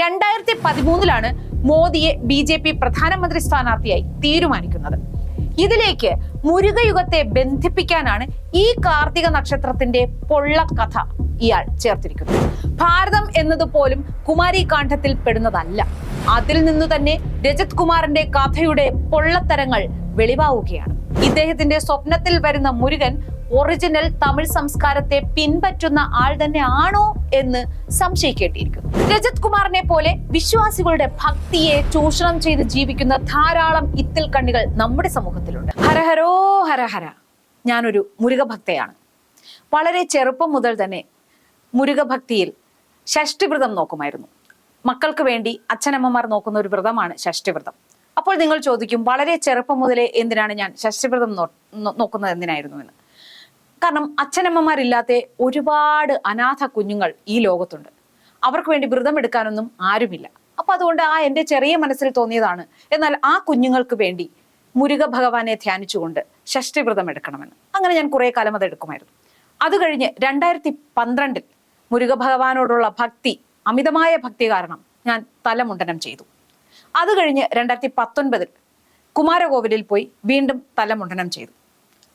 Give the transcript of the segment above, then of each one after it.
രണ്ടായിരത്തി പതിമൂന്നിലാണ് മോദിയെ B J P പ്രധാനമന്ത്രി സ്ഥാനാർത്ഥിയായി തീരുമാനിക്കുന്നത്. ഇതിലേക്ക് മുരുകയുഗത്തെ ബന്ധിപ്പിക്കാനാണ് ഈ കാർത്തിക നക്ഷത്രത്തിന്റെ പൊള്ള കഥ ഇയാൾ ചേർത്തിരിക്കുന്നത്. ഭാരതം എന്നതുപോലും കുമാരി കാണ്ഡത്തിൽ പെടുന്നതല്ല. അതിൽ നിന്നു തന്നെ രജത് കുമാറിന്റെ കഥയുടെ പൊള്ളത്തരങ്ങൾ വെളിവാവുകയാണ്. ഇദ്ദേഹത്തിന്റെ സ്വപ്നത്തിൽ വരുന്ന മുരുകൻ ഒറിജിനൽ തമിഴ് സംസ്കാരത്തെ പിൻപറ്റുന്ന ആൾ തന്നെ ആണോ എന്ന് സംശയിക്കേണ്ടിയിരിക്കുന്നു. രജത് കുമാറിനെ പോലെ വിശ്വാസികളുടെ ഭക്തിയെ ചൂഷണം ചെയ്ത് ജീവിക്കുന്ന ധാരാളം ഇത്തിൽ കണ്ണികൾ നമ്മുടെ സമൂഹത്തിലുണ്ട്. ഹരഹരോ ഹരഹര ഞാനൊരു മുരുകഭക്തയാണ്. വളരെ ചെറുപ്പം മുതൽ തന്നെ മുരുകഭക്തിയിൽ ഷഷ്ടിവ്രതം നോക്കുമായിരുന്നു. മക്കൾക്ക് വേണ്ടി അച്ഛനമ്മമാർ നോക്കുന്ന ഒരു വ്രതമാണ് ഷഷ്ടിവ്രതം. അപ്പോൾ നിങ്ങൾ ചോദിക്കും വളരെ ചെറുപ്പം മുതലേ എന്തിനാണ് ഞാൻ ഷഷ്ടിവ്രതം നോക്കുന്നത് എന്തിനായിരുന്നു എന്ന്? കാരണം അച്ഛനമ്മമാരില്ലാത്ത ഒരുപാട് അനാഥ കുഞ്ഞുങ്ങൾ ഈ ലോകത്തുണ്ട്. അവർക്ക് വേണ്ടി വ്രതം എടുക്കാനൊന്നും ആരുമില്ല. അപ്പൊ അതുകൊണ്ട് ആ എന്റെ ചെറിയ മനസ്സിൽ തോന്നിയതാണ്. എന്നാൽ ആ കുഞ്ഞുങ്ങൾക്ക് വേണ്ടി മുരുക ഭഗവാനെ ധ്യാനിച്ചുകൊണ്ട് ഷഷ്ടിവ്രതം എടുക്കണമെന്ന്. അങ്ങനെ ഞാൻ കുറെ കാലം അത് എടുക്കുമായിരുന്നു. അത് കഴിഞ്ഞ് രണ്ടായിരത്തി പന്ത്രണ്ടിൽ മുരുക ഭഗവാനോടുള്ള ഭക്തി അമിതമായ ഭക്തി കാരണം ഞാൻ തലമുണ്ടനം ചെയ്തു. അത് കഴിഞ്ഞ് രണ്ടായിരത്തി പത്തൊൻപതിൽ കുമാരകോവിലിൽ പോയി വീണ്ടും തലമുണ്ടനം ചെയ്തു.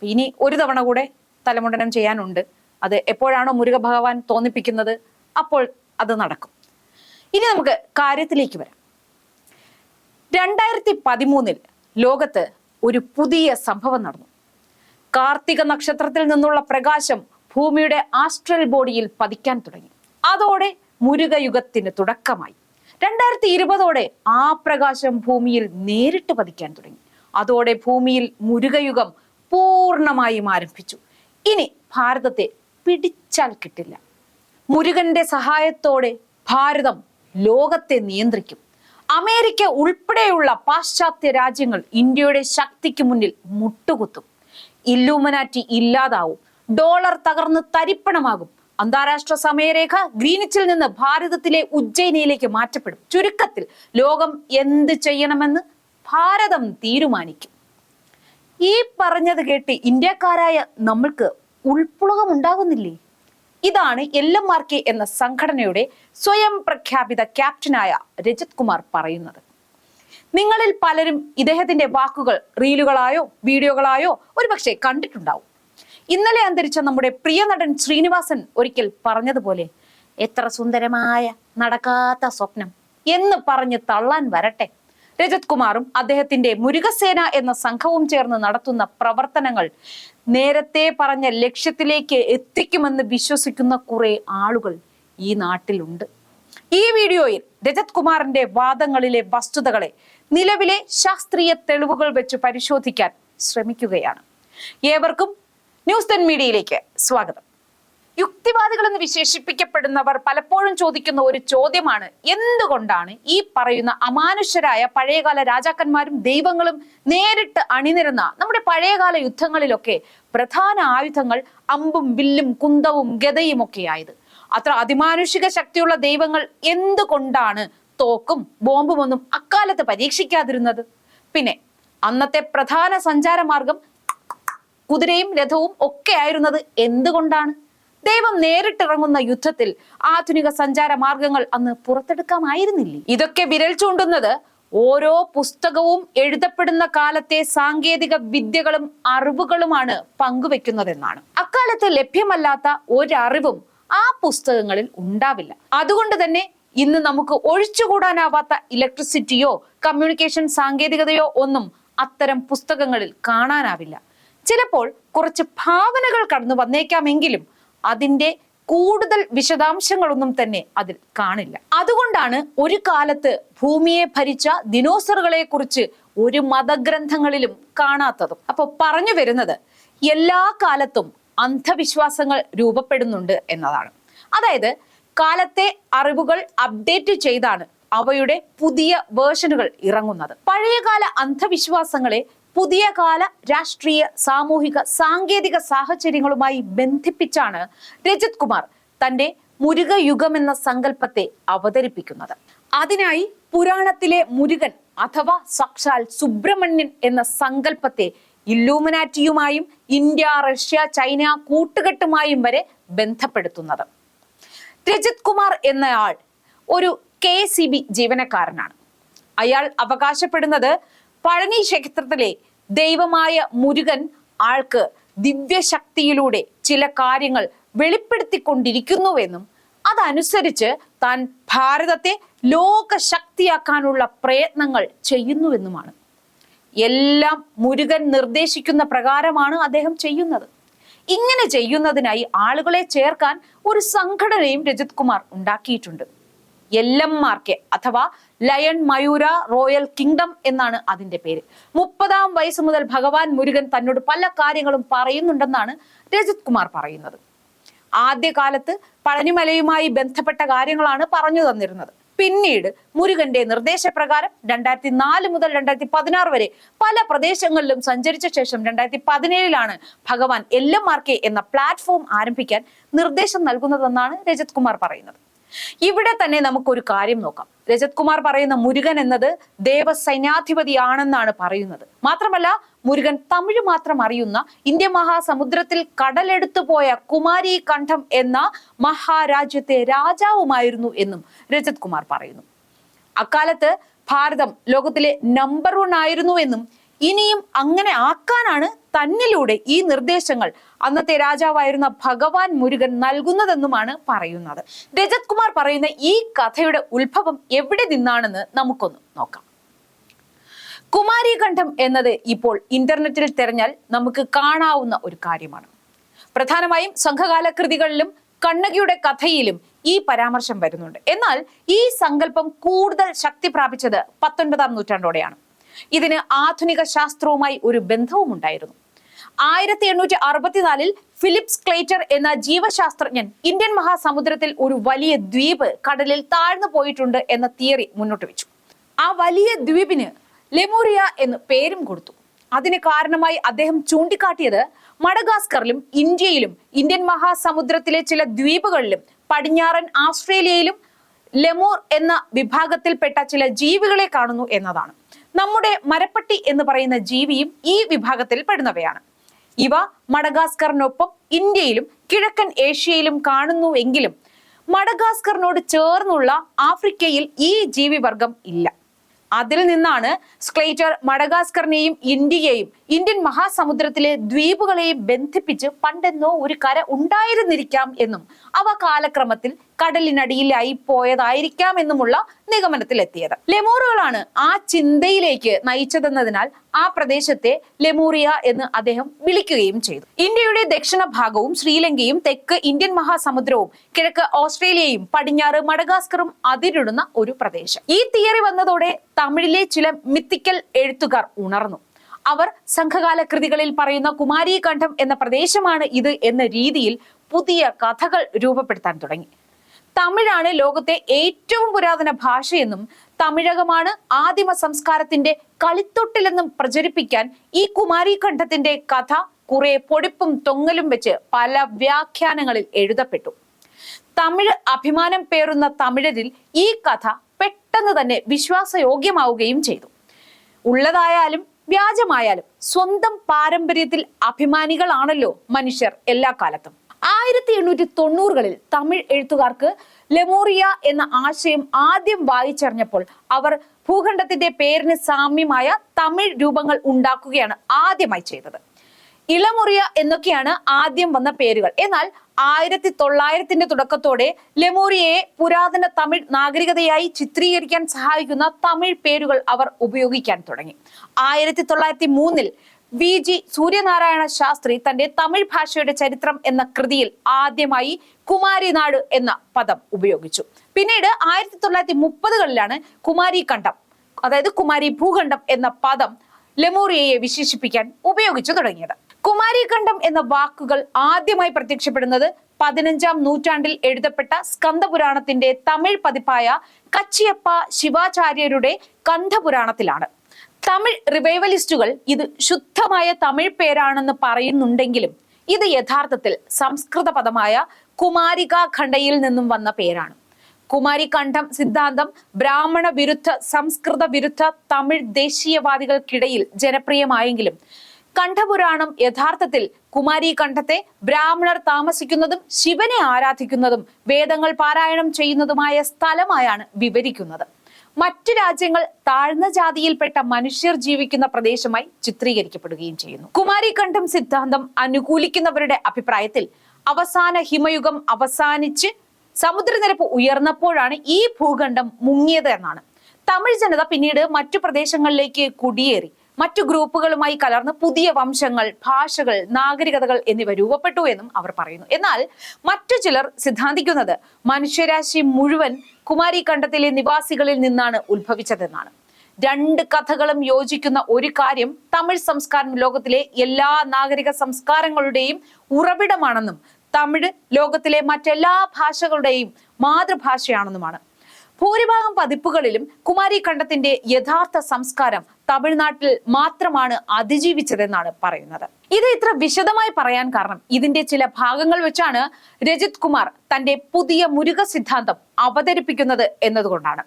ഇനി ഒരു തവണ കൂടെ തലമുണ്ടനം ചെയ്യാനുണ്ട്. അത് എപ്പോഴാണോ മുരുക ഭഗവാൻ തോന്നിപ്പിക്കുന്നത് അപ്പോൾ അത് നടക്കും. ഇനി നമുക്ക് കാര്യത്തിലേക്ക് വരാം. രണ്ടായിരത്തി പതിമൂന്നിൽ ലോകത്ത് ഒരു പുതിയ സംഭവം നടന്നു. കാർത്തിക നക്ഷത്രത്തിൽ നിന്നുള്ള പ്രകാശം ഭൂമിയുടെ ആസ്ട്രൽ ബോഡിയിൽ പതിക്കാൻ തുടങ്ങി. അതോടെ മുരുകയുഗത്തിന് തുടക്കമായി. രണ്ടായിരത്തി ഇരുപതോടെ ആ പ്രകാശം ഭൂമിയിൽ നേരിട്ട് പതിക്കാൻ തുടങ്ങി. അതോടെ ഭൂമിയിൽ മുരുകയുഗം പൂർണമായും ആരംഭിച്ചു. ഇനി ഭാരതത്തെ പിടിച്ചാൽ കിട്ടില്ല. മുരുകന്റെ സഹായത്തോടെ ഭാരതം ലോകത്തെ നിയന്ത്രിക്കും. അമേരിക്ക ഉൾപ്പെടെയുള്ള പാശ്ചാത്യ രാജ്യങ്ങൾ ഇന്ത്യയുടെ ശക്തിക്ക് മുന്നിൽ മുട്ടുകുത്തും. ഇല്ലൂമനാറ്റി ഇല്ലാതാവും. ഡോളർ തകർന്ന് തരിപ്പണമാകും. അന്താരാഷ്ട്ര സമയരേഖ ഗ്രീനിച്ചിൽ നിന്ന് ഭാരതത്തിലെ ഉജ്ജയിനിയിലേക്ക് മാറ്റപ്പെടും. ചുരുക്കത്തിൽ ലോകം എന്ത് ചെയ്യണമെന്ന് ഭാരതം തീരുമാനിക്കും. ഈ പറഞ്ഞത് കേട്ട് ഇന്ത്യക്കാരായ നമ്മൾക്ക് ഉൾപ്പുളകം ഉണ്ടാകുന്നില്ലേ? ഇതാണ് എൽ എം ആർ കെ എന്ന സംഘടനയുടെ സ്വയം പ്രഖ്യാപിത ക്യാപ്റ്റനായ രജത് കുമാർ പറയുന്നത്. നിങ്ങളിൽ പലരും ഇദ്ദേഹത്തിന്റെ വാക്കുകൾ റീലുകളായോ വീഡിയോകളായോ ഒരുപക്ഷെ കണ്ടിട്ടുണ്ടാവും. ഇന്നലെ അന്തരിച്ച നമ്മുടെ പ്രിയ നടൻ ശ്രീനിവാസൻ ഒരിക്കൽ പറഞ്ഞതുപോലെ എത്ര സുന്ദരമായ നടക്കാത്ത സ്വപ്നം എന്ന് പറഞ്ഞ് തള്ളാൻ വരട്ടെ. രജത് കുമാറും അദ്ദേഹത്തിന്റെ മുരുകസേന എന്ന സംഘവും ചേർന്ന് നടത്തുന്ന പ്രവർത്തനങ്ങൾ നേരത്തെ പറഞ്ഞ ലക്ഷ്യത്തിലേക്ക് എത്തിക്കുമെന്ന് വിശ്വസിക്കുന്ന കുറെ ആളുകൾ ഈ നാട്ടിലുണ്ട്. ഈ വീഡിയോയിൽ രജത് കുമാറിന്റെ വാദങ്ങളിലെ വസ്തുതകളെ നിലവിലെ ശാസ്ത്രീയ തെളിവുകൾ വെച്ച് പരിശോധിക്കാൻ ശ്രമിക്കുകയാണ്. ഏവർക്കും ന്യൂസ് ടെൻ മീഡിയയിലേക്ക് സ്വാഗതം. യുക്തിവാദികൾ എന്ന് വിശേഷിപ്പിക്കപ്പെടുന്നവർ പലപ്പോഴും ചോദിക്കുന്ന ഒരു ചോദ്യമാണ് എന്തുകൊണ്ടാണ് ഈ പറയുന്ന അമാനുഷ്യരായ പഴയകാല രാജാക്കന്മാരും ദൈവങ്ങളും നേരിട്ട് അണിനിരുന്ന നമ്മുടെ പഴയകാല യുദ്ധങ്ങളിലൊക്കെ പ്രധാന ആയുധങ്ങൾ അമ്പും വില്ലും കുന്തവും ഗതയും ഒക്കെ ആയത് അത്ര അതിമാനുഷിക ശക്തിയുള്ള ദൈവങ്ങൾ എന്തുകൊണ്ടാണ് തോക്കും ബോംബും ഒന്നും അക്കാലത്ത് പരീക്ഷിക്കാതിരുന്നത്? പിന്നെ അന്നത്തെ പ്രധാന സഞ്ചാരമാർഗം കുതിരയും രഥവും ഒക്കെ ആയിരുന്നത് എന്തുകൊണ്ടാണ്? ദൈവം നേരിട്ടിറങ്ങുന്ന യുദ്ധത്തിൽ ആധുനിക സഞ്ചാര മാർഗങ്ങൾ അന്ന് പുറത്തെടുക്കാമായിരുന്നില്ലേ? ഇതൊക്കെ വിരൽ ചൂണ്ടുന്നത് ഓരോ പുസ്തകവും എഴുതപ്പെടുന്ന കാലത്തെ സാങ്കേതിക വിദ്യകളും അറിവുകളുമാണ് പങ്കുവെക്കുന്നതെന്നാണ്. അക്കാലത്ത് ലഭ്യമല്ലാത്ത ഒരറിവും ആ പുസ്തകങ്ങളിൽ ഉണ്ടാവില്ല. അതുകൊണ്ട് തന്നെ ഇന്ന് നമുക്ക് ഒഴിച്ചുകൂടാനാവാത്ത ഇലക്ട്രിസിറ്റിയോ കമ്മ്യൂണിക്കേഷൻ സാങ്കേതികതയോ ഒന്നും അത്തരം പുസ്തകങ്ങളിൽ കാണാനാവില്ല. ചിലപ്പോൾ കുറച്ച് ഭാവനകൾ കടന്നു വന്നേക്കാമെങ്കിലും അതിന്റെ കൂടുതൽ വിശദാംശങ്ങളൊന്നും തന്നെ അതിൽ കാണില്ല. അതുകൊണ്ടാണ് ഒരു കാലത്ത് ഭൂമിയെ ഭരിച്ച ദിനോസറുകളെ കുറിച്ച് ഒരു മതഗ്രന്ഥങ്ങളിലും കാണാത്തതും. അപ്പൊ പറഞ്ഞു വരുന്നത് എല്ലാ കാലത്തും അന്ധവിശ്വാസങ്ങൾ രൂപപ്പെടുന്നുണ്ട് എന്നതാണ്. അതായത് കാലത്തെ അറിവുകൾ അപ്ഡേറ്റ് ചെയ്താണ് അവയുടെ പുതിയ വേർഷനുകൾ ഇറങ്ങുന്നത്. പഴയകാല അന്ധവിശ്വാസങ്ങളെ പുതിയ കാല രാഷ്ട്രീയ സാമൂഹിക സാങ്കേതിക സാഹചര്യങ്ങളുമായി ബന്ധിപ്പിച്ചാണ് രജത് കുമാർ തന്റെ മുരുകയുഗം എന്ന സങ്കല്പത്തെ അവതരിപ്പിക്കുന്നത്. അതിനായി പുരാണത്തിലെ മുരുകൻ അഥവാ സാക്ഷാൽ സുബ്രഹ്മണ്യൻ എന്ന സങ്കല്പത്തെ ഇല്ലൂമിനാറ്റിയുമായും ഇന്ത്യ റഷ്യ ചൈന കൂട്ടുകെട്ടുമായും വരെ ബന്ധപ്പെടുത്തുന്നത്. രജത് കുമാർ എന്നയാൾ ഒരു കെ സി ബി ജീവനക്കാരനാണ്. അയാൾ അവകാശപ്പെടുന്നത് പഴനി ക്ഷേത്രത്തിലെ ദൈവമായ മുരുകൻ ആൾക്ക് ദിവ്യശക്തിയിലൂടെ ചില കാര്യങ്ങൾ വെളിപ്പെടുത്തിക്കൊണ്ടിരിക്കുന്നുവെന്നും അതനുസരിച്ച് താൻ ഭാരതത്തെ ലോകശക്തിയാക്കാനുള്ള പ്രയത്നങ്ങൾ ചെയ്യുന്നുവെന്നുമാണ്. എല്ലാം മുരുകൻ നിർദ്ദേശിക്കുന്ന പ്രകാരമാണ് അദ്ദേഹം ചെയ്യുന്നത്. ഇങ്ങനെ ചെയ്യുന്നതിനായി ആളുകളെ ചേർക്കാൻ ഒരു സംഘടനയും രജത് കുമാർ ഉണ്ടാക്കിയിട്ടുണ്ട്. എല്ലംമാർക്കെ അഥവാ ലയൺ മയൂര റോയൽ കിങ്ഡം എന്നാണ് അതിന്റെ പേര്. മുപ്പതാം വയസ്സ് മുതൽ ഭഗവാൻ മുരുകൻ തന്നോട് പല കാര്യങ്ങളും പറയുന്നുണ്ടെന്നാണ് രജിത് കുമാർ പറയുന്നത്. ആദ്യകാലത്ത് പഴനിമലയുമായി ബന്ധപ്പെട്ട കാര്യങ്ങളാണ് പറഞ്ഞു തന്നിരുന്നത്. പിന്നീട് മുരുകന്റെ നിർദ്ദേശപ്രകാരം രണ്ടായിരത്തി നാല് മുതൽ രണ്ടായിരത്തി പതിനാറ് വരെ പല പ്രദേശങ്ങളിലും സഞ്ചരിച്ച ശേഷം രണ്ടായിരത്തി പതിനേഴിലാണ് ഭഗവാൻ എല്ലമാർക്കെ എന്ന പ്ലാറ്റ്ഫോം ആരംഭിക്കാൻ നിർദ്ദേശം നൽകുന്നതെന്നാണ് രജത് കുമാർ പറയുന്നത്. ഇവിടെ തന്നെ നമുക്കൊരു കാര്യം നോക്കാം. രജത് കുമാർ പറയുന്ന മുരുകൻ എന്നത് ദേവസൈന്യാധിപതിയാണെന്നാണ് പറയുന്നത്. മാത്രമല്ല മുരുകൻ തമിഴ് മാത്രം അറിയുന്ന ഇന്ത്യ മഹാസമുദ്രത്തിൽ കടലെടുത്തു പോയ കുമാരി കണ്ഠം എന്ന മഹാരാജ്യത്തെ രാജാവുമായിരുന്നു എന്നും രജത് കുമാർ പറയുന്നു. അക്കാലത്ത് ഭാരതം ലോകത്തിലെ നമ്പർ വൺ ആയിരുന്നു എന്നും ഇനിയും അങ്ങനെ ആക്കാനാണ് തന്നിലൂടെ ഈ നിർദ്ദേശങ്ങൾ അന്നത്തെ രാജാവായിരുന്ന ഭഗവാൻ മുരുകൻ നൽകുന്നതെന്നുമാണ് പറയുന്നത്. രജത് കുമാർ പറയുന്ന ഈ കഥയുടെ ഉത്ഭവം എവിടെ നിന്നാണെന്ന് നമുക്കൊന്ന് നോക്കാം. കുമാരീകണ്ഠം എന്നത് ഇപ്പോൾ ഇന്റർനെറ്റിൽ തിരഞ്ഞാൽ നമുക്ക് കാണാവുന്ന ഒരു കാര്യമാണ്. പ്രധാനമായും സംഘകാല കൃതികളിലും കണ്ണകിയുടെ കഥയിലും ഈ പരാമർശം വരുന്നുണ്ട്. എന്നാൽ ഈ സങ്കല്പം കൂടുതൽ ശക്തി പ്രാപിച്ചത് പത്തൊൻപതാം നൂറ്റാണ്ടോടെയാണ്. ഇതിന് ആധുനിക ശാസ്ത്രവുമായി ഒരു ബന്ധവും ഉണ്ടായിരുന്നു ആയിരത്തി എണ്ണൂറ്റി അറുപത്തിനാലിൽ ഫിലിപ്സ് ക്ലേറ്റർ എന്ന ജീവശാസ്ത്രജ്ഞൻ ഇന്ത്യൻ മഹാസമുദ്രത്തിൽ ഒരു വലിയ ദ്വീപ് കടലിൽ താഴ്ന്നു പോയിട്ടുണ്ട് എന്ന തിയറി മുന്നോട്ട് വെച്ചു. ആ വലിയ ദ്വീപിന് ലെമോറിയ എന്ന് പേരും കൊടുത്തു. അതിന് കാരണമായി അദ്ദേഹം ചൂണ്ടിക്കാട്ടിയത് മഡഗാസ്കറിലും ഇന്ത്യയിലും ഇന്ത്യൻ മഹാസമുദ്രത്തിലെ ചില ദ്വീപുകളിലും പടിഞ്ഞാറൻ ആസ്ട്രേലിയയിലും ലെമോർ എന്ന വിഭാഗത്തിൽപ്പെട്ട ചില ജീവികളെ കാണുന്നു എന്നതാണ്. നമ്മുടെ മരപ്പട്ടി എന്ന് പറയുന്ന ജീവിയും ഈ വിഭാഗത്തിൽ പെടുന്നവയാണ്. ഇവ മഡഗാസ്കറിനൊപ്പം ഇന്ത്യയിലും കിഴക്കൻ ഏഷ്യയിലും കാണുന്നു എങ്കിലും മഡഗാസ്കറിനോട് ചേർന്നുള്ള ആഫ്രിക്കയിൽ ഈ ജീവിവർഗം ഇല്ല. അതിൽ നിന്നാണ് സ്ക്ലേറ്റർ മഡഗാസ്കറിനെയും ഇന്ത്യയെയും ഇന്ത്യൻ മഹാസമുദ്രത്തിലെ ദ്വീപുകളെയും ബന്ധിപ്പിച്ച് പണ്ടെന്നോ ഒരു കര ഉണ്ടായിരുന്നിരിക്കാം എന്നും അവ കാലക്രമത്തിൽ കടലിനടിയിലായി പോയതായിരിക്കാം എന്നുമുള്ള നിഗമനത്തിലെത്തിയത്. ലെമൂറുകളാണ് ആ ചിന്തയിലേക്ക് നയിച്ചതെന്നതിനാൽ ആ പ്രദേശത്തെ ലെമൂറിയ എന്ന് അദ്ദേഹം വിളിക്കുകയും ചെയ്തു. ഇന്ത്യയുടെ ദക്ഷിണ ഭാഗവും ശ്രീലങ്കയും തെക്ക് ഇന്ത്യൻ മഹാസമുദ്രവും കിഴക്ക് ഓസ്ട്രേലിയയും പടിഞ്ഞാറ് മഡഗാസ്കറും അതിരിടുന്ന ഒരു പ്രദേശം. ഈ തിയറി വന്നതോടെ തമിഴിലെ ചില മിത്തിക്കൽ എഴുത്തുകാർ ഉണർന്നു. അവർ സംഘകാല കൃതികളിൽ പറയുന്ന കുമാരീകണ്ഠം എന്ന പ്രദേശമാണ് ഇത് എന്ന രീതിയിൽ പുതിയ കഥകൾ രൂപപ്പെടുത്താൻ തുടങ്ങി. തമിഴാണ് ലോകത്തെ ഏറ്റവും പുരാതന ഭാഷയെന്നും തമിഴകമാണ് ആദിമ സംസ്കാരത്തിന്റെ കളിത്തൊട്ടിലെന്നും പ്രചരിപ്പിക്കാൻ ഈ കുമാരീകണ്ഠത്തിന്റെ കഥ കുറെ പൊടിപ്പും തൊങ്ങലും വെച്ച് പല വ്യാഖ്യാനങ്ങളിൽ എഴുതപ്പെട്ടു. തമിഴ് അഭിമാനം പേറുന്ന തമിഴരിൽ ഈ കഥ പെട്ടെന്ന് തന്നെ വിശ്വാസയോഗ്യമാവുകയും ചെയ്തു. ഉള്ളതായാലും വ്യാജമായാലും സ്വന്തം പാരമ്പര്യത്തിൽ അഭിമാനികളാണല്ലോ മനുഷ്യർ എല്ലാ കാലത്തും. ആയിരത്തി എണ്ണൂറ്റി തൊണ്ണൂറുകളിൽ തമിഴ് എഴുത്തുകാർക്ക് ലെമോറിയ എന്ന ആശയം ആദ്യം വായിച്ചറിഞ്ഞപ്പോൾ അവർ ഭൂഖണ്ഡത്തിന്റെ പേരിന് സാമ്യമായ തമിഴ് രൂപങ്ങൾ ഉണ്ടാക്കുകയാണ് ആദ്യമായി ചെയ്തത്. ഇളമുറിയ എന്നൊക്കെയാണ് ആദ്യം വന്ന പേരുകൾ. എന്നാൽ ആയിരത്തി തൊള്ളായിരത്തിന്റെ തുടക്കത്തോടെ ലെമോറിയയെ പുരാതന തമിഴ് നാഗരികതയായി ചിത്രീകരിക്കാൻ സഹായിക്കുന്ന തമിഴ് പേരുകൾ അവർ ഉപയോഗിക്കാൻ തുടങ്ങി. ആയിരത്തി തൊള്ളായിരത്തി മൂന്നിൽ വി ജി സൂര്യനാരായണ ശാസ്ത്രി തന്റെ തമിഴ് ഭാഷയുടെ ചരിത്രം എന്ന കൃതിയിൽ ആദ്യമായി കുമാരിനാട് എന്ന പദം ഉപയോഗിച്ചു. പിന്നീട് ആയിരത്തി തൊള്ളായിരത്തി മുപ്പതുകളിലാണ് കുമാരി കണ്ഠം അതായത് കുമാരി ഭൂഖണ്ഡം എന്ന പദം ലെമോറിയയെ വിശേഷിപ്പിക്കാൻ ഉപയോഗിച്ചു തുടങ്ങിയത്. കുമാരിഖണ്ഡം എന്ന വാക്കുകൾ ആദ്യമായി പ്രത്യക്ഷപ്പെടുന്നത് പതിനഞ്ചാം നൂറ്റാണ്ടിൽ എഴുതപ്പെട്ട സ്കന്ദപുരാണത്തിന്റെ തമിഴ് പതിപ്പായ കച്ചിയപ്പ ശിവാചാര്യരുടെ കണ്ഠപുരാണത്തിലാണ്. തമിഴ് റിവൈവലിസ്റ്റുകൾ ഇത് ശുദ്ധമായ തമിഴ് പേരാണെന്ന് പറയുന്നുണ്ടെങ്കിലും ഇത് യഥാർത്ഥത്തിൽ സംസ്കൃത പദമായ കുമാരിക ഖണ്ഡയിൽ നിന്നും വന്ന പേരാണ്. കുമാരികണ്ഠം സിദ്ധാന്തം ബ്രാഹ്മണ വിരുദ്ധ സംസ്കൃത വിരുദ്ധ തമിഴ് ദേശീയവാദികൾക്കിടയിൽ ജനപ്രിയമായെങ്കിലും കണ്ഠപുരാണം യഥാർത്ഥത്തിൽ കുമാരി കണ്ഠത്തെ ബ്രാഹ്മണർ താമസിക്കുന്നതും ശിവനെ ആരാധിക്കുന്നതും വേദങ്ങൾ പാരായണം ചെയ്യുന്നതുമായ സ്ഥലമായാണ് വിവരിക്കുന്നത്. മറ്റു രാജ്യങ്ങൾ താഴ്ന്ന ജാതിയിൽപ്പെട്ട മനുഷ്യർ ജീവിക്കുന്ന പ്രദേശമായി ചിത്രീകരിക്കപ്പെടുകയും ചെയ്യുന്നു. കുമാരികണ്ഠം സിദ്ധാന്തം അനുകൂലിക്കുന്നവരുടെ അഭിപ്രായത്തിൽ അവസാന ഹിമയുഗം അവസാനിച്ച് സമുദ്രനിരപ്പ് ഉയർന്നപ്പോഴാണ് ഈ ഭൂഖണ്ഡം മുങ്ങിയത് എന്നാണ്. തമിഴ് ജനത പിന്നീട് മറ്റു പ്രദേശങ്ങളിലേക്ക് കുടിയേറി. മറ്റു ഗ്രൂപ്പുകളുമായി കലർന്ന് പുതിയ വംശങ്ങൾ ഭാഷകൾ നാഗരികതകൾ എന്നിവ രൂപപ്പെട്ടു എന്നും അവർ പറയുന്നു. എന്നാൽ മറ്റു ചിലർ സിദ്ധാന്തിക്കുന്നത് മനുഷ്യരാശി മുഴുവൻ കുമാരി കണ്ടത്തിലെ നിവാസികളിൽ നിന്നാണ് ഉത്ഭവിച്ചതെന്നാണ്. രണ്ട് കഥകളും യോജിക്കുന്ന ഒരു കാര്യം തമിഴ് സംസ്കാരം ലോകത്തിലെ എല്ലാ നാഗരിക സംസ്കാരങ്ങളുടെയും ഉറവിടമാണെന്നും തമിഴ് ലോകത്തിലെ മറ്റെല്ലാ ഭാഷകളുടെയും മാതൃഭാഷയാണെന്നുമാണ്. ഭൂരിഭാഗം പതിപ്പുകളിലും കുമാരി കണ്ഠത്തിന്റെ യഥാർത്ഥ സംസ്കാരം തമിഴ്നാട്ടിൽ മാത്രമാണ് അതിജീവിച്ചതെന്നാണ് പറയുന്നത്. ഇത് ഇത്ര വിശദമായി പറയാൻ കാരണം ഇതിന്റെ ചില ഭാഗങ്ങൾ വെച്ചാണ് രജിത് കുമാർ തന്റെ പുതിയ മുരുക സിദ്ധാന്തം അവതരിപ്പിക്കുന്നത് എന്നതുകൊണ്ടാണ്.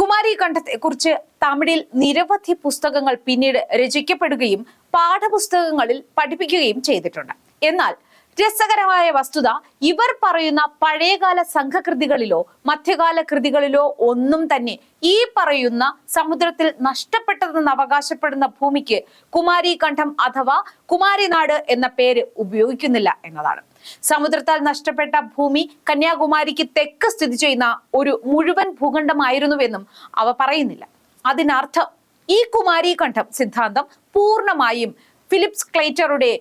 കുമാരി കണ്ഠത്തെ കുറിച്ച് തമിഴിൽ നിരവധി പുസ്തകങ്ങൾ പിന്നീട് രചിക്കപ്പെടുകയും പാഠപുസ്തകങ്ങളിൽ പഠിപ്പിക്കുകയും ചെയ്തിട്ടുണ്ട്. എന്നാൽ രസകരമായ വസ്തുത. ഇവർ പറയുന്ന പഴയകാല സംഘകൃതികളിലോ മധ്യകാല കൃതികളിലോ ഒന്നും തന്നെ ഈ പറയുന്ന സമുദ്രത്തിൽ നഷ്ടപ്പെട്ടതെന്ന് അവകാശപ്പെടുന്ന ഭൂമിക്ക് കുമാരി കണ്ഠം അഥവാ കുമാരിനാട് എന്ന പേര് ഉപയോഗിക്കുന്നില്ല എന്നതാണ്. സമുദ്രത്താൽ നഷ്ടപ്പെട്ട ഭൂമി കന്യാകുമാരിക്ക് തെക്ക് സ്ഥിതി ചെയ്യുന്ന ഒരു മുഴുവൻ ഭൂഖണ്ഡമായിരുന്നുവെന്നും അവ പറയുന്നില്ല. അതിനർത്ഥം ഈ കുമാരി കണ്ഠം സിദ്ധാന്തം പൂർണമായും ഫിലിപ്സ് ക്ലൈറ്ററുടെ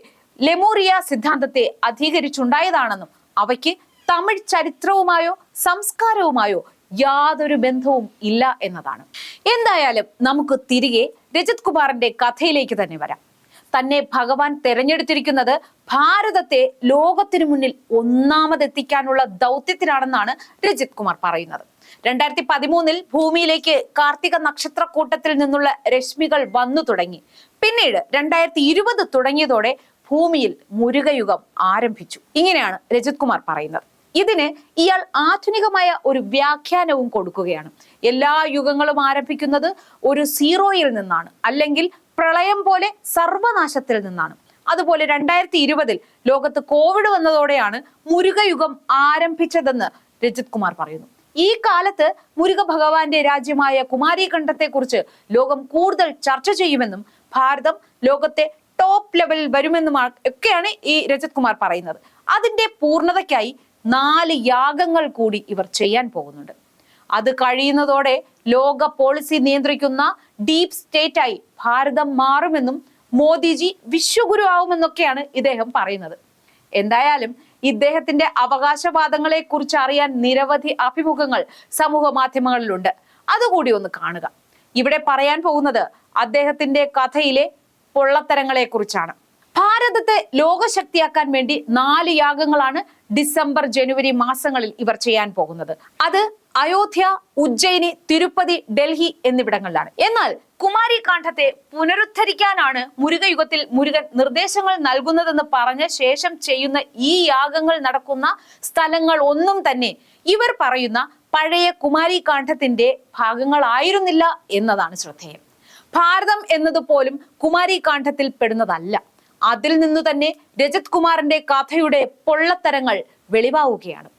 ലെമോറിയ സിദ്ധാന്തത്തെ അധീകരിച്ചുണ്ടായതാണെന്നും അവയ്ക്ക് തമിഴ് ചരിത്രവുമായോ സംസ്കാരവുമായോ യാതൊരു ബന്ധവും ഇല്ല എന്നതാണ്. എന്തായാലും നമുക്ക് തിരികെ രജത് കുമാറിന്റെ കഥയിലേക്ക് തന്നെ വരാം. തന്നെ ഭഗവാൻ തെരഞ്ഞെടുത്തിരിക്കുന്നത് ഭാരതത്തെ ലോകത്തിനു മുന്നിൽ ഒന്നാമതെത്തിക്കാനുള്ള ദൗത്യത്തിനാണെന്നാണ് രജിത് കുമാർ പറയുന്നത്. രണ്ടായിരത്തി പതിമൂന്നിൽ ഭൂമിയിലേക്ക് കാർത്തിക നക്ഷത്രക്കൂട്ടത്തിൽ നിന്നുള്ള രശ്മികൾ വന്നു തുടങ്ങി. പിന്നീട് രണ്ടായിരത്തി ഇരുപത് തുടങ്ങിയതോടെ ഭൂമിയിൽ മുരുകയുഗം ആരംഭിച്ചു. ഇങ്ങനെയാണ് രജിത് കുമാർ പറയുന്നത്. ഇതിന് ഇയാൾ ആധുനികമായ ഒരു വ്യാഖ്യാനവും കൊടുക്കുകയാണ്. എല്ലാ യുഗങ്ങളും ആരംഭിക്കുന്നത് ഒരു സീറോയിൽ നിന്നാണ്. അല്ലെങ്കിൽ പ്രളയം പോലെ സർവനാശത്തിൽ നിന്നാണ്. അതുപോലെ രണ്ടായിരത്തി ഇരുപതിൽ ലോകത്ത് കോവിഡ് വന്നതോടെയാണ് മുരുകയുഗം ആരംഭിച്ചതെന്ന് രജിത് കുമാർ പറയുന്നു. ഈ കാലത്ത് മുരുക ഭഗവാന്റെ രാജ്യമായ കുമാരി കുറിച്ച് ലോകം കൂടുതൽ ചർച്ച ചെയ്യുമെന്നും ഭാരതം ലോകത്തെ ടോപ്പ് ലെവലിൽ വരുമെന്ന് ഒക്കെയാണ് ഈ രജത് കുമാർ പറയുന്നത്. അതിന്റെ പൂർണതയ്ക്കായി നാല് യാഗങ്ങൾ കൂടി ഇവർ ചെയ്യാൻ പോകുന്നുണ്ട്. അത് കഴിയുന്നതോടെ ലോക പോളിസി നിയന്ത്രിക്കുന്ന ഡീപ് സ്റ്റേറ്റായി ഭാരതം മാറുമെന്നും മോദിജി വിശ്വഗുരു ആവുമെന്നൊക്കെയാണ് ഇദ്ദേഹം പറയുന്നത്. എന്തായാലും ഇദ്ദേഹത്തിന്റെ അവകാശവാദങ്ങളെ കുറിച്ച് അറിയാൻ നിരവധി അഭിമുഖങ്ങൾ സമൂഹ മാധ്യമങ്ങളിലുണ്ട്. അതുകൂടി ഒന്ന് കാണുക. ഇവിടെ പറയാൻ പോകുന്നത് അദ്ദേഹത്തിന്റെ കഥയിലെ പൊള്ളത്തരങ്ങളെ കുറിച്ചാണ് ഭാരതത്തെ ലോകശക്തിയാക്കാൻ വേണ്ടി നാല് യാഗങ്ങളാണ് ഡിസംബർ ജനുവരി മാസങ്ങളിൽ ഇവർ ചെയ്യാൻ പോകുന്നത്. അത് അയോധ്യ ഉജ്ജയിനി തിരുപ്പതി ഡൽഹി എന്നിവിടങ്ങളിലാണ്. എന്നാൽ കുമാരി കാണ്ഡത്തെ പുനരുദ്ധരിക്കാനാണ് മുരുകയുഗത്തിൽ മുരുകൻ നിർദ്ദേശങ്ങൾ നൽകുന്നതെന്ന് പറഞ്ഞ ശേഷം ചെയ്യുന്ന ഈ യാഗങ്ങൾ നടക്കുന്ന സ്ഥലങ്ങൾ ഒന്നും തന്നെ ഇവർ പറയുന്ന പഴയ കുമാരി കാണ്ഡത്തിന്റെ ഭാഗങ്ങളായിരുന്നില്ല എന്നതാണ് ശ്രദ്ധേയം. ഭാരതം എന്നത് പോലും കുമാരി കാണ്ഡത്തിൽ പെടുന്നതല്ല. അതിൽ നിന്നു തന്നെ രജത് കുമാറിന്റെ കഥയുടെ പൊള്ളത്തരങ്ങൾ വെളിവാവുകയാണ്.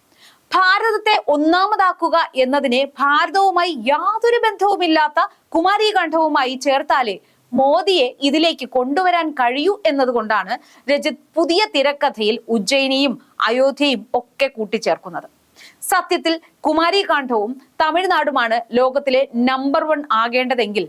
ഭാരതത്തെ ഒന്നാമതാക്കുക എന്നതിനെ ഭാരതവുമായി യാതൊരു ബന്ധവുമില്ലാത്ത കുമാരീകണ്ഠവുമായി ചേർത്താലേ മോദിയെ ഇതിലേക്ക് കൊണ്ടുവരാൻ കഴിയൂ എന്നതുകൊണ്ടാണ് രജിത് പുതിയ തിരക്കഥയിൽ ഉജ്ജയിനിയും അയോധ്യയും ഒക്കെ കൂട്ടിച്ചേർക്കുന്നത്. സത്യത്തിൽ കുമാരികാന്ഡവും തമിഴ്നാടുമാണ് ലോകത്തിലെ നമ്പർ വൺ ആകേണ്ടതെങ്കിൽ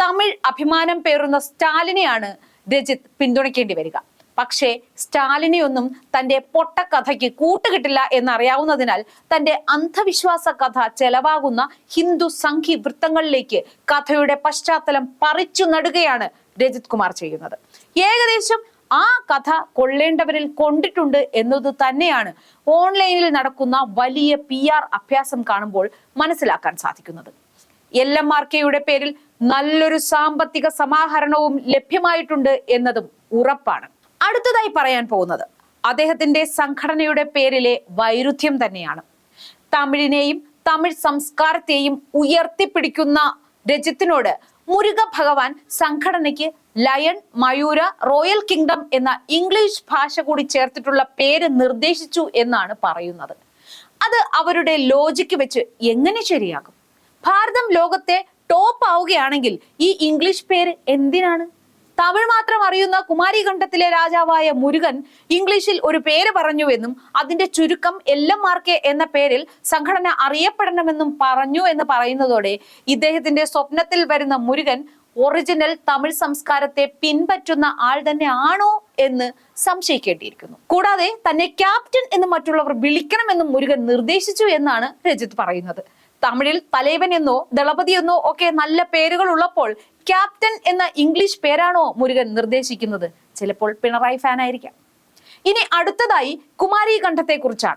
തമിഴ് അഭിമാനം പേറുന്ന സ്റ്റാലിനെയാണ് രജിത് പിന്തുണയ്ക്കേണ്ടി വരിക. പക്ഷേ സ്റ്റാലിനെയൊന്നും തന്റെ പൊട്ടക്കഥയ്ക്ക് കൂട്ടുകിട്ടില്ല എന്നറിയാവുന്നതിനാൽ തന്റെ അന്ധവിശ്വാസ കഥ ചെലവാകുന്ന ഹിന്ദു സംഘി വൃത്തങ്ങളിലേക്ക് കഥയുടെ പശ്ചാത്തലം പറിച്ചു നടുകയാണ് രജിത് കുമാർ ചെയ്യുന്നത്. ഏകദേശം ആ കഥ കൊള്ളേണ്ടവരിൽ കൊണ്ടിട്ടുണ്ട് എന്നത് തന്നെയാണ് ഓൺലൈനിൽ നടക്കുന്ന വലിയ പി അഭ്യാസം കാണുമ്പോൾ മനസ്സിലാക്കാൻ സാധിക്കുന്നത്. എൽ എം ആർ കെയുടെ പേരിൽ നല്ലൊരു സാമ്പത്തിക സമാഹരണവും ലഭ്യമായിട്ടുണ്ട് എന്നതും ഉറപ്പാണ്. അടുത്തതായി പറയാൻ പോകുന്നത് അദ്ദേഹത്തിന്റെ സംഘടനയുടെ പേരിലെ വൈരുദ്ധ്യം തന്നെയാണ്. തമിഴിനെയും തമിഴ് സംസ്കാരത്തെയും ഉയർത്തിപ്പിടിക്കുന്ന രജിത്തിനോട് മുരുക ഭഗവാൻ സംഘടനയ്ക്ക് ലയൺ മയൂര റോയൽ കിങ്ഡം എന്ന ഇംഗ്ലീഷ് ഭാഷ കൂടി ചേർത്തിട്ടുള്ള പേര് നിർദ്ദേശിച്ചു എന്നാണ് പറയുന്നത്. അത് അവരുടെ ലോജിക്ക് വെച്ച് എങ്ങനെ ശരിയാകും? ഭാരതം ലോകത്തെ ടോപ്പ് ആവുകയാണെങ്കിൽ ഈ ഇംഗ്ലീഷ് പേര് എന്തിനാണ്? തമിഴ് മാത്രം അറിയുന്ന കുമാരികണ്ഠത്തിലെ രാജാവായ മുരുകൻ ഇംഗ്ലീഷിൽ ഒരു പേര് പറഞ്ഞുവെന്നും അതിന്റെ ചുരുക്കം എൽ എം ആർ കെ എന്ന പേരിൽ സംഘടന അറിയപ്പെടണമെന്നും പറഞ്ഞു എന്ന് പറയുന്നതോടെ ഇദ്ദേഹത്തിന്റെ സ്വപ്നത്തിൽ വരുന്ന മുരുകൻ ഒറിജിനൽ തമിഴ് സംസ്കാരത്തെ പിൻപറ്റുന്ന ആൾ തന്നെ ആണോ എന്ന് സംശയിക്കേണ്ടിയിരിക്കുന്നു. കൂടാതെ തന്നെ ക്യാപ്റ്റൻ എന്ന് മറ്റുള്ളവർ വിളിക്കണമെന്നും മുരുകൻ നിർദ്ദേശിച്ചു എന്നാണ് രജിത് പറയുന്നത്. തമിഴിൽ തലൈവൻ എന്നോ ദളപതി എന്നോ ഒക്കെ നല്ല പേരുകൾ ഉള്ളപ്പോൾ ക്യാപ്റ്റൻ എന്ന ഇംഗ്ലീഷ് പേരാണോ മുരുകൻ നിർദ്ദേശിക്കുന്നത്? ചിലപ്പോൾ പിണറായി ഫാൻ ആയിരിക്കാം. ഇനി അടുത്തതായി കുമാരി കണ്ഠത്തെ കുറിച്ചാണ്.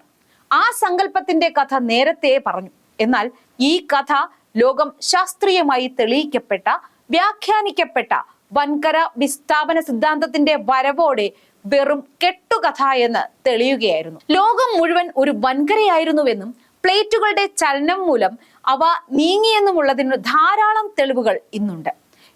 ആ സങ്കല്പത്തിന്റെ കഥ നേരത്തെ പറഞ്ഞു. എന്നാൽ ഈ കഥ ലോകം ശാസ്ത്രീയമായി തെളിയിക്കപ്പെട്ട വ്യാഖ്യാനിക്കപ്പെട്ട വൻകര വിസ്ഥാപന സിദ്ധാന്തത്തിന്റെ വരവോടെ വെറും കെട്ടുകഥ എന്ന് തെളിയുകയായിരുന്നു. ലോകം മുഴുവൻ ഒരു വൻകരയായിരുന്നുവെന്നും പ്ലേറ്റുകളുടെ ചലനം മൂലം അവ നീങ്ങിയെന്നുമുള്ളതിന് ധാരാളം തെളിവുകൾ ഇന്നുണ്ട്.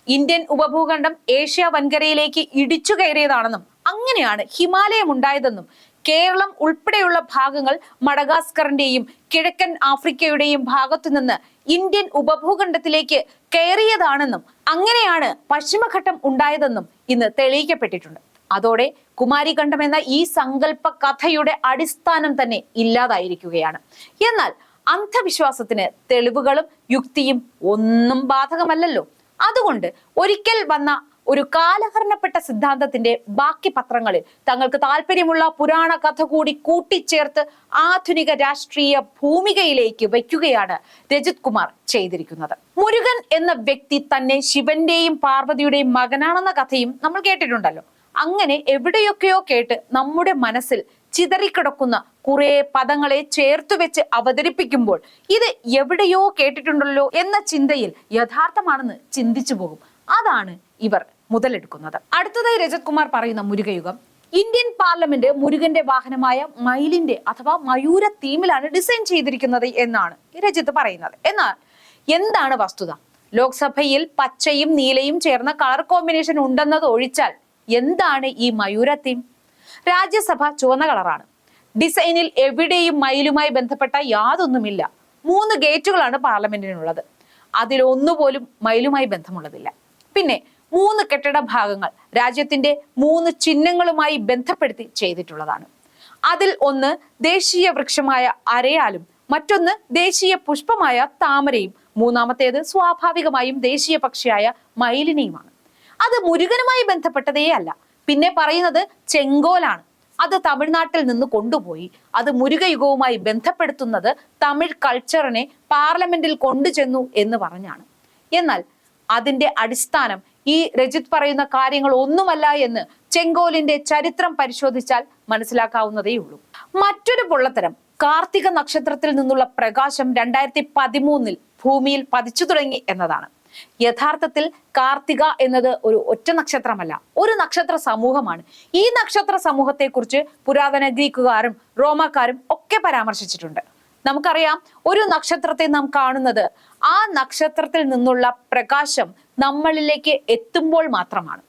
ഇന്ത്യൻ ഉപഭൂഖണ്ഡം ഏഷ്യ വൻകരയിലേക്ക് ഇടിച്ചു കയറിയതാണെന്നും അങ്ങനെയാണ് ഹിമാലയം ഉണ്ടായതെന്നും കേരളം ഉൾപ്പെടെയുള്ള ഭാഗങ്ങൾ മഡഗാസ്കറിന്റെയും കിഴക്കൻ ആഫ്രിക്കയുടെയും ഭാഗത്തു നിന്ന് ഇന്ത്യൻ ഉപഭൂഖണ്ഡത്തിലേക്ക് കയറിയതാണെന്നും അങ്ങനെയാണ് പശ്ചിമഘട്ടം ഉണ്ടായതെന്നും ഇന്ന് തെളിയിക്കപ്പെട്ടിട്ടുണ്ട്. അതോടെ കുമാരിഖണ്ഡം എന്ന ഈ സങ്കല്പ കഥയുടെ അടിസ്ഥാനം തന്നെ ഇല്ലാതായിരിക്കുകയാണ്. എന്നാൽ അന്ധവിശ്വാസത്തിന് തെളിവുകളും യുക്തിയും ഒന്നും ബാധകമല്ലല്ലോ. അതുകൊണ്ട് ഒരിക്കൽ വന്ന ഒരു കാലഹരണപ്പെട്ട സിദ്ധാന്തത്തിന്റെ ബാക്കി പത്രങ്ങളിൽ തങ്ങൾക്ക് താല്പര്യമുള്ള പുരാണ കഥ കൂടി കൂട്ടിച്ചേർത്ത് ആധുനിക രാഷ്ട്രീയ ഭൂമികയിലേക്ക് വയ്ക്കുകയാണ് രജിത് കുമാർ ചെയ്തിരിക്കുന്നത്. മുരുകൻ എന്ന വ്യക്തി തന്നെ ശിവന്റെയും പാർവതിയുടെയും മകനാണെന്ന കഥയും നമ്മൾ കേട്ടിട്ടുണ്ടല്ലോ. അങ്ങനെ എവിടെയൊക്കെയോ കേട്ട് നമ്മുടെ മനസ്സിൽ ചിതറിക്കിടക്കുന്ന കുറെ പദങ്ങളെ ചേർത്തു വെച്ച് അവതരിപ്പിക്കുമ്പോൾ ഇത് എവിടെയോ കേട്ടിട്ടുണ്ടല്ലോ എന്ന ചിന്തയിൽ യഥാർത്ഥമാണെന്ന് ചിന്തിച്ചു പോകും. അതാണ് ഇവർ മുതലെടുക്കുന്നത്. അടുത്തതായി രജത് കുമാർ പറയുന്ന മുരുകയുഗം. ഇന്ത്യൻ പാർലമെന്റ് മുരുകന്റെ വാഹനമായ മയിലിന്റെ അഥവാ മയൂര തീമിലാണ് ഡിസൈൻ ചെയ്തിരിക്കുന്നത് എന്നാണ് രജിത് പറയുന്നത്. എന്നാൽ എന്താണ് വസ്തുത? ലോക്സഭയിൽ പച്ചയും നീലയും ചേർന്ന കളർ കോമ്പിനേഷൻ ഉണ്ടെന്നത് ഒഴിച്ചാൽ എന്താണ് ഈ മയൂര തീം രാജ്യസഭ ചുവന്ന കളറാണ്. ഡിസൈനിൽ എവിടെയും മയിലുമായി ബന്ധപ്പെട്ട യാതൊന്നുമില്ല. മൂന്ന് ഗേറ്റുകളാണ് പാർലമെന്റിനുള്ളത്. അതിലൊന്നുപോലും മയിലുമായി ബന്ധമുള്ളതില്ല. പിന്നെ മൂന്ന് കെട്ടിട ഭാഗങ്ങൾ രാജ്യത്തിന്റെ മൂന്ന് ചിഹ്നങ്ങളുമായി ബന്ധപ്പെടുത്തി ചെയ്തിട്ടുള്ളതാണ്. അതിൽ ഒന്ന് ദേശീയ വൃക്ഷമായ അരയാലും മറ്റൊന്ന് ദേശീയ പുഷ്പമായ താമരയും മൂന്നാമത്തേത് സ്വാഭാവികമായും ദേശീയ പക്ഷിയായ മയിലിനെയുമാണ്. അത് മുരുകനുമായി ബന്ധപ്പെട്ടതേ അല്ല. പിന്നെ പറയുന്നത് ചെങ്കോലാണ്. അത് തമിഴ്നാട്ടിൽ നിന്ന് കൊണ്ടുപോയി. അത് മുരുകയുഗവുമായി ബന്ധപ്പെടുത്തുന്നത് തമിഴ് കൾച്ചറിനെ പാർലമെന്റിൽ കൊണ്ടുചെന്നു എന്ന് പറഞ്ഞാണ്. എന്നാൽ അതിന്റെ അടിസ്ഥാനം ഈ രജിത് പറയുന്ന കാര്യങ്ങൾ ഒന്നുമല്ല എന്ന് ചെങ്കോലിന്റെ ചരിത്രം പരിശോധിച്ചാൽ മനസ്സിലാക്കാവുന്നതേയുള്ളൂ മറ്റൊരു പൊള്ളത്തരം കാർത്തിക നക്ഷത്രത്തിൽ നിന്നുള്ള പ്രകാശം രണ്ടായിരത്തി പതിമൂന്നിൽ ഭൂമിയിൽ പതിച്ചു തുടങ്ങി എന്നതാണ്. യഥാർത്ഥത്തിൽ കാർത്തിക എന്നത് ഒരു ഒറ്റ നക്ഷത്രമല്ല ഒരു നക്ഷത്ര സമൂഹമാണ്. ഈ നക്ഷത്ര സമൂഹത്തെക്കുറിച്ച് പുരാതന ഗ്രീക്കുകാരും റോമാക്കാരും ഒക്കെ പരാമർശിച്ചിട്ടുണ്ട്. നമുക്കറിയാം ഒരു നക്ഷത്രത്തെ നാം കാണുന്നത് ആ നക്ഷത്രത്തിൽ നിന്നുള്ള പ്രകാശം നമ്മളിലേക്ക് എത്തുമ്പോൾ മാത്രമാണ്.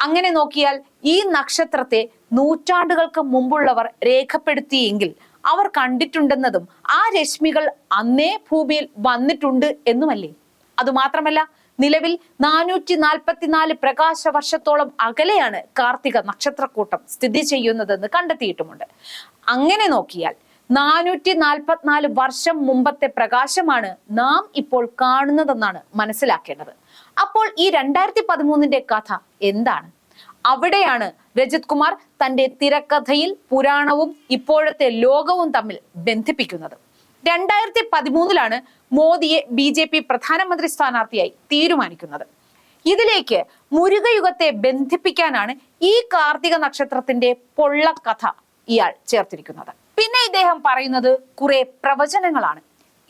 അങ്ങനെ നോക്കിയാൽ ഈ നക്ഷത്രത്തെ നൂറ്റാണ്ടുകൾക്ക് മുമ്പുള്ളവർ രേഖപ്പെടുത്തിയെങ്കിൽ അവർ കണ്ടിട്ടുണ്ടെന്നതും ആ രശ്മികൾ അന്നേ ഭൂമിയിൽ വന്നിട്ടുണ്ട് എന്നുമല്ലേ? അതുമാത്രമല്ല നിലവിൽ നാനൂറ്റി നാൽപ്പത്തിനാല് പ്രകാശ വർഷത്തോളം അകലെയാണ് കാർത്തിക നക്ഷത്രക്കൂട്ടം സ്ഥിതി ചെയ്യുന്നതെന്ന് കണ്ടെത്തിയിട്ടുമുണ്ട്. അങ്ങനെ നോക്കിയാൽ നാനൂറ്റി നാൽപ്പത്തിനാല് വർഷം മുമ്പത്തെ പ്രകാശമാണ് നാം ഇപ്പോൾ കാണുന്നതെന്നാണ് മനസ്സിലാക്കേണ്ടത്. അപ്പോൾ ഈ രണ്ടായിരത്തി പതിമൂന്നിന്റെ കഥ എന്താണ്? അവിടെയാണ് രജിത് കുമാർ തന്റെ തിരക്കഥയിൽ പുരാണവും ഇപ്പോഴത്തെ ലോകവും തമ്മിൽ ബന്ധിപ്പിക്കുന്നത്. രണ്ടായിരത്തി പതിമൂന്നിലാണ് മോദിയെ ബി ജെ പി പ്രധാനമന്ത്രി സ്ഥാനാർത്ഥിയായി തീരുമാനിക്കുന്നത്. ഇതിലേക്ക് മുരുകയുഗത്തെ ബന്ധിപ്പിക്കാനാണ് ഈ കാർത്തിക നക്ഷത്രത്തിന്റെ പൊള്ളക്കഥ ഇയാൾ ചേർത്തിരിക്കുന്നത്. പിന്നെ ഇദ്ദേഹം പറയുന്നത് കുറെ പ്രവചനങ്ങളാണ്.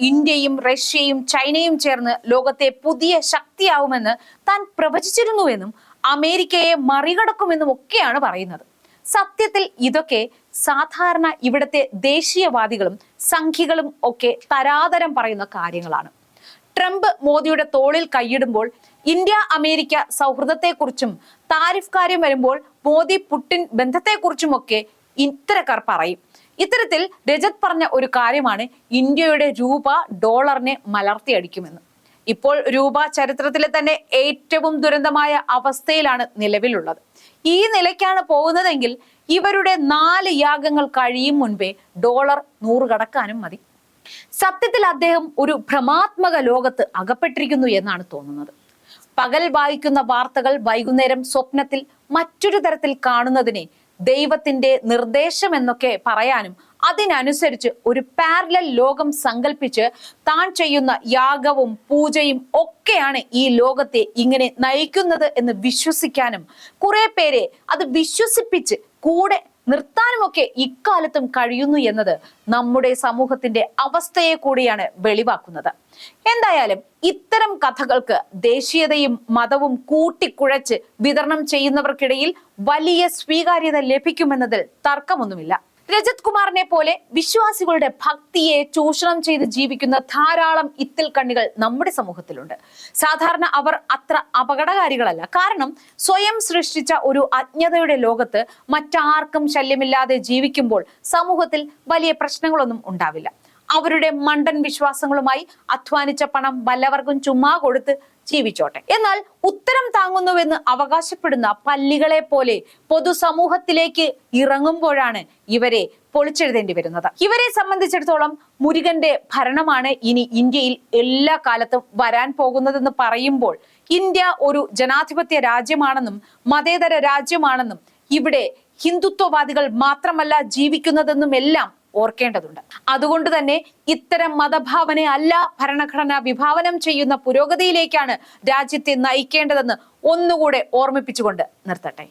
ഇന്ത്യയും റഷ്യയും ചൈനയും ചേർന്ന് ലോകത്തെ പുതിയ ശക്തിയാവുമെന്ന് താൻ പ്രവചിച്ചിരുന്നുവെന്നും അമേരിക്കയെ മറികടക്കുമെന്നും ഒക്കെയാണ് പറയുന്നത്. സത്യത്തിൽ ഇതൊക്കെ സാധാരണ ഇവിടുത്തെ ദേശീയവാദികളും സംഘികളും ഒക്കെ തരാതരം പറയുന്ന കാര്യങ്ങളാണ്. ട്രംപ് മോദിയുടെ തോളിൽ കൈയിടുമ്പോൾ ഇന്ത്യ അമേരിക്ക സൗഹൃദത്തെക്കുറിച്ചും താരിഫ് കാര്യം വരുമ്പോൾ മോദി പുടിൻ ബന്ധത്തെക്കുറിച്ചുമൊക്കെ ഇത്തരക്കാർ പറയും. ഇത്തരത്തിൽ രജത് പറഞ്ഞ ഒരു കാര്യമാണ് ഇന്ത്യയുടെ രൂപ ഡോളറിനെ മലർത്തിയടിക്കുമെന്ന്. ഇപ്പോൾ രൂപ ചരിത്രത്തിലെ തന്നെ ഏറ്റവും ദുരന്തമായ അവസ്ഥയിലാണ് നിലവിലുള്ളത്. ഈ നിലയ്ക്കാണ് പോകുന്നതെങ്കിൽ ഇവരുടെ നാല് യാഗങ്ങൾ കഴിയും മുൻപേ ഡോളർ നൂറ് കടക്കാനും മതി. സത്യത്തിൽ അദ്ദേഹം ഒരു ഭ്രമാത്മക ലോകത്ത് അകപ്പെട്ടിരിക്കുന്നു എന്നാണ് തോന്നുന്നത്. പകൽ വായിക്കുന്ന വാർത്തകൾ വൈകുന്നേരം സ്വപ്നത്തിൽ മറ്റൊരു തരത്തിൽ കാണുന്നതിനെ ദൈവത്തിന്റെ നിർദ്ദേശം എന്നൊക്കെ പറയാനും അതിനനുസരിച്ച് ഒരു പാരലൽ ലോകം സങ്കല്പിച്ച് താൻ ചെയ്യുന്ന യാഗവും പൂജയും ഒക്കെയാണ് ഈ ലോകത്തെ ഇങ്ങനെ നയിക്കുന്നത് എന്ന് വിശ്വസിക്കാനും കുറെ പേരെ അത് വിശ്വസിപ്പിച്ച് കൂടെ നിർത്താനുമൊക്കെ ഇക്കാലത്തും കഴിയുന്നു എന്നത് നമ്മുടെ സമൂഹത്തിന്റെ അവസ്ഥയെ കൂടിയാണ് വെളിവാക്കുന്നത്. എന്തായാലും ഇത്തരം കഥകൾക്ക് ദേശീയതയും മതവും കൂട്ടിക്കുഴച്ച് വിതരണം ചെയ്യുന്നവർക്കിടയിൽ വലിയ സ്വീകാര്യത ലഭിക്കുമെന്നതിൽ തർക്കമൊന്നുമില്ല. രജത് കുമാറിനെ പോലെ വിശ്വാസികളുടെ ഭക്തിയെ ചൂഷണം ചെയ്ത് ജീവിക്കുന്ന ധാരാളം ഇത്തിൽ കണ്ണികൾ നമ്മുടെ സമൂഹത്തിലുണ്ട്. സാധാരണ അവർ അത്ര അപകടകാരികളല്ല. കാരണം സ്വയം സൃഷ്ടിച്ച ഒരു അജ്ഞതയുടെ ലോകത്ത് മറ്റാർക്കും ശല്യമില്ലാതെ ജീവിക്കുമ്പോൾ സമൂഹത്തിൽ വലിയ പ്രശ്നങ്ങളൊന്നും ഉണ്ടാവില്ല. അവരുടെ മണ്ടൻ വിശ്വാസങ്ങളുമായി അധ്വാനിച്ച പണം വല്ലവർക്കും ചുമ്മാ കൊടുത്ത് ജീവിച്ചോട്ടെ. എന്നാൽ ഉത്തരം താങ്ങുന്നുവെന്ന് അവകാശപ്പെടുന്ന പല്ലികളെ പോലെ പൊതുസമൂഹത്തിലേക്ക് ഇറങ്ങുമ്പോഴാണ് ഇവരെ പൊളിച്ചെഴുതേണ്ടി വരുന്നത്. ഇവരെ സംബന്ധിച്ചിടത്തോളം മുരുകന്റെ ഭരണമാണ് ഇനി ഇന്ത്യയിൽ എല്ലാ കാലത്തും വരാൻ പോകുന്നതെന്ന് പറയുമ്പോൾ ഇന്ത്യ ഒരു ജനാധിപത്യ രാജ്യമാണെന്നും മതേതര രാജ്യമാണെന്നും ഇവിടെ ഹിന്ദുത്വവാദികൾ മാത്രമല്ല ജീവിക്കുന്നതെന്നും എല്ലാം ഓർക്കേണ്ടതുണ്ട്. അതുകൊണ്ട് തന്നെ ഇത്തരം മതഭാവനയല്ല ഭരണഘടന വിഭാവനം ചെയ്യുന്ന പുരോഗതിയിലേക്കാണ് രാജ്യത്തെ നയിക്കേണ്ടതെന്ന് ഒന്നുകൂടെ ഓർമ്മിപ്പിച്ചുകൊണ്ട് നിർത്തട്ടെ.